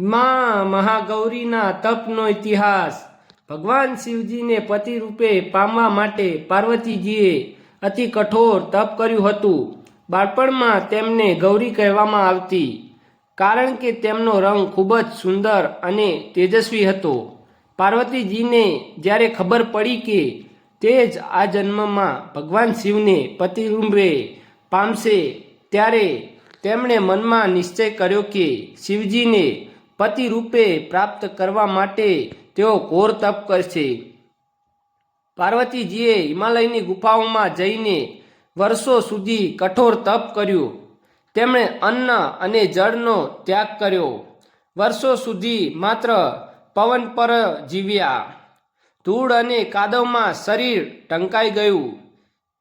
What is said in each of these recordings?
માં મહાગૌરીના તપનો ઇતિહાસ. ભગવાન શિવજીને પતિ રૂપે પામવા માટે પાર્વતીજીએ અતિ કઠોર તપ કર્યું હતું. બાળપણમાં તેમને ગૌરી કહેવામાં આવતી, કારણ કે તેમનો રંગ ખૂબ જ સુંદર અને તેજસ્વી હતો. પાર્વતીજીને જ્યારે ખબર પડી કે તે જ આ જન્મમાં ભગવાન શિવને પતિ પામશે, ત્યારે તેમણે મનમાં નિશ્ચય કર્યો કે શિવજીને પતિ રૂપે પ્રાપ્ત કરવા માટે તેઓ ઘોર તપ કરશે. પાર્વતીજીએ હિમાલયની ગુફાઓમાં જઈને વર્ષો સુધી કઠોર તપ કર્યું. તેમણે અન્ન અને જળનો ત્યાગ કર્યો. વર્ષો સુધી માત્ર પવન પર જીવ્યા. ધૂળ અને કાદવમાં શરીર ટંકાઈ ગયું.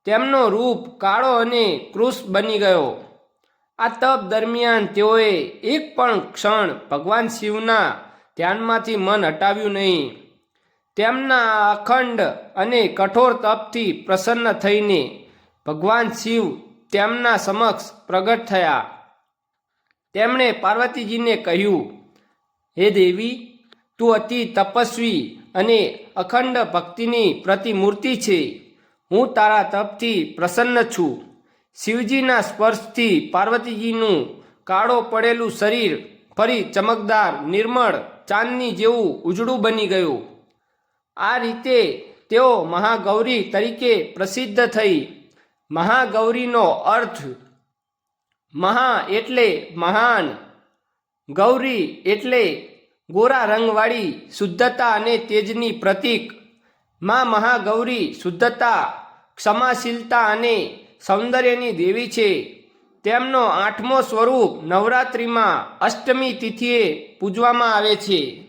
તેમનો રૂપ કાળો અને કૃશ બની ગયો. આ તપ દરમિયાન તેઓએ એક પણ ક્ષણ ભગવાન શિવના ધ્યાનમાંથી મન હટાવ્યું નહીં. તેમના અખંડ અને કઠોર તપથી પ્રસન્ન થઈને ભગવાન શિવ તેમના સમક્ષ પ્રગટ થયા. તેમણે પાર્વતીજીને કહ્યું, હે દેવી, તું અતિ તપસ્વી અને અખંડ ભક્તિની પ્રતિમૂર્તિ છે. હું તારા તપથી પ્રસન્ન છું. શિવજીના સ્પર્શથી પાર્વતીજીનું કાળો પડેલું શરીર ફરી ચમકદાર, નિર્મળ, ચાંદની જેવું ઉજળું બની ગયું. આ રીતે તેઓ મહાગૌરી તરીકે પ્રસિદ્ધ થઈ. મહાગૌરીનો અર્થ મહા એટલે મહાન, ગૌરી એટલે ગોરા રંગવાળી શુદ્ધતા અને તેજની પ્રતીક. માં મહાગૌરી શુદ્ધતા, ક્ષમાશીલતા અને સૌંદર્યની દેવી છે. તેમનો આઠમો સ્વરૂપ નવરાત્રિમાં અષ્ટમી તિથિએ પૂજવામાં આવે છે.